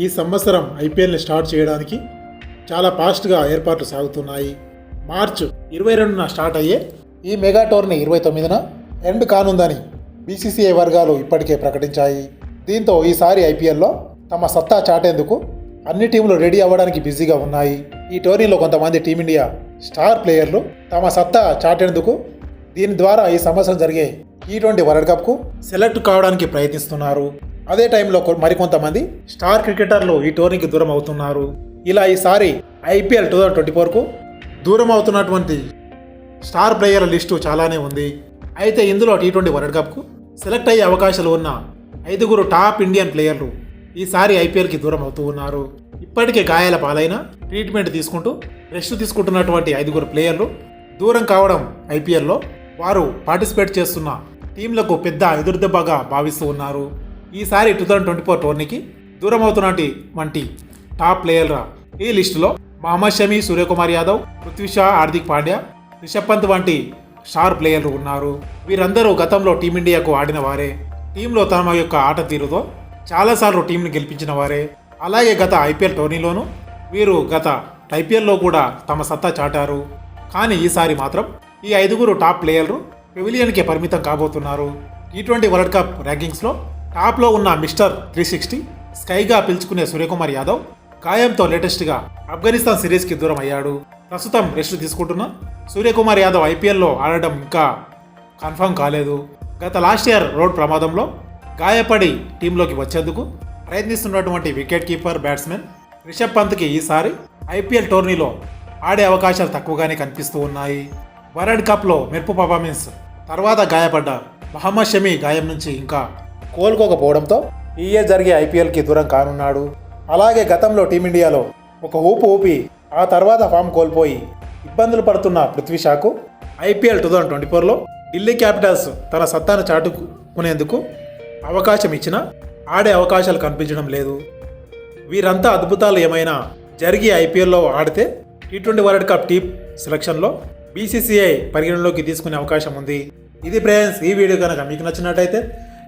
ఈ సంవత్సరం ఐపీఎల్ని స్టార్ట్ చేయడానికి చాలా ఫాస్ట్గా ఏర్పాట్లు సాగుతున్నాయి. మార్చ్ ఇరవై రెండున స్టార్ట్ అయ్యే ఈ మెగా టోర్ని ఇరవై తొమ్మిదిన ఎండ్ కానుందని బీసీసీఐ వర్గాలు ఇప్పటికే ప్రకటించాయి. దీంతో ఈసారి ఐపీఎల్లో తమ సత్తా చాటేందుకు అన్ని టీంలు రెడీ అవ్వడానికి బిజీగా ఉన్నాయి. ఈ టోర్నీలో కొంతమంది టీమిండియా స్టార్ ప్లేయర్లు తమ సత్తా చాటేందుకు దీని ద్వారా ఈ సంవత్సరం జరిగే టీ ట్వంటీ వరల్డ్ కప్కు సెలెక్ట్ కావడానికి ప్రయత్నిస్తున్నారు. అదే టైంలో కొ- మరికొంతమంది స్టార్ క్రికెటర్లు ఈ టోర్నీకి దూరం అవుతున్నారు. ఇలా ఈసారి ఐపీఎల్ టూ థౌజండ్ ట్వంటీ ఫోర్కు దూరం అవుతున్నటువంటి స్టార్ ప్లేయర్ల లిస్టు చాలానే ఉంది. అయితే ఇందులో టీ ట్వంటీ వరల్డ్ కప్కు సెలెక్ట్ అయ్యే అవకాశాలు ఉన్న ఐదుగురు టాప్ ఇండియన్ ప్లేయర్లు ఈసారి ఐపీఎల్కి దూరం అవుతూ ఉన్నారు. ఇప్పటికే గాయాల పాలైన ట్రీట్మెంట్ తీసుకుంటూ రెస్ట్ తీసుకుంటున్నటువంటి ఐదుగురు ప్లేయర్లు దూరం కావడం ఐపీఎల్లో వారు పార్టిసిపేట్ చేస్తున్న టీంలకు పెద్ద ఎదురుదెబ్బగా భావిస్తూ ఉన్నారు. ఈసారి టూ థౌజండ్ ట్వంటీ ఫోర్ టోర్నీకి దూరం అవుతున్నటి వంటి టాప్ ప్లేయర్ల ఈ లిస్టులో మహమ్మద్ షమి సూర్యకుమార్ యాదవ్ పృథ్వీ షా హార్దిక్ పాండ్యా రిషబ్ పంత్ వంటి స్టార్ ప్లేయర్లు ఉన్నారు. వీరందరూ గతంలో టీమిండియాకు ఆడిన వారే. టీంలో తమ యొక్క ఆట తీరుతో చాలాసార్లు టీంని గెలిపించిన వారే. అలాగే గత ఐపీఎల్ టోర్నీలోనూ వీరు గత ఐపీఎల్లో కూడా తమ సత్తా చాటారు. కానీ ఈసారి మాత్రం ఈ ఐదుగురు టాప్ ప్లేయర్లు పెవిలియన్కే పరిమితం కాబోతున్నారు. టీ ట్వంటీ వరల్డ్ కప్ ర్యాంకింగ్స్లో టాప్లో ఉన్న మిస్టర్ త్రీ సిక్స్టీ స్కైగా పిలుచుకునే సూర్యకుమార్ యాదవ్ గాయంతో లేటెస్ట్గా ఆఫ్ఘనిస్తాన్ సిరీస్కి దూరం అయ్యాడు. ప్రస్తుతం రెస్ట్ తీసుకుంటున్న. సూర్యకుమార్ యాదవ్ ఐపీఎల్లో ఆడడం ఇంకా కన్ఫర్మ్ కాలేదు. గత లాస్ట్ ఇయర్ రోడ్ ప్రమాదంలో గాయపడి టీంలోకి వచ్చేందుకు ప్రయత్నిస్తున్నటువంటి వికెట్ కీపర్ బ్యాట్స్మెన్ రిషబ్ పంత్కి ఈసారి ఐపీఎల్ టోర్నీలో ఆడే అవకాశాలు తక్కువగానే కనిపిస్తూ ఉన్నాయి. వరల్డ్ కప్లో మెరుపు పర్ఫార్మెన్స్ తర్వాత గాయపడ్డ మహమ్మద్ షమీ గాయం నుంచి ఇంకా కోలుకోకపోవడంతో ఈఏ జరిగే ఐపీఎల్కి దూరం కానున్నాడు. అలాగే గతంలో టీమిండియాలో ఒక ఊపు ఊపి ఆ తర్వాత ఫామ్ కోల్పోయి ఇబ్బందులు పడుతున్న పృథ్వీ షాకు ఐపీఎల్ టూ థౌజండ్ ట్వంటీ ఫోర్లో ఢిల్లీ క్యాపిటల్స్ తన సత్తాను చాటుకునేందుకు అవకాశం ఇచ్చినా ఆడే అవకాశాలు కనిపించడం లేదు. వీరంతా అద్భుతాలు ఏమైనా జరిగి ఐపీఎల్లో ఆడితే T twenty world cup T సెలక్షన్లో BCCI పరిగణలోకి తీసుకునే అవకాశం ఉంది. ఇది ప్రేయన్స్ ఈ వీడియో కనుక మీకు నచ్చినట్టయితే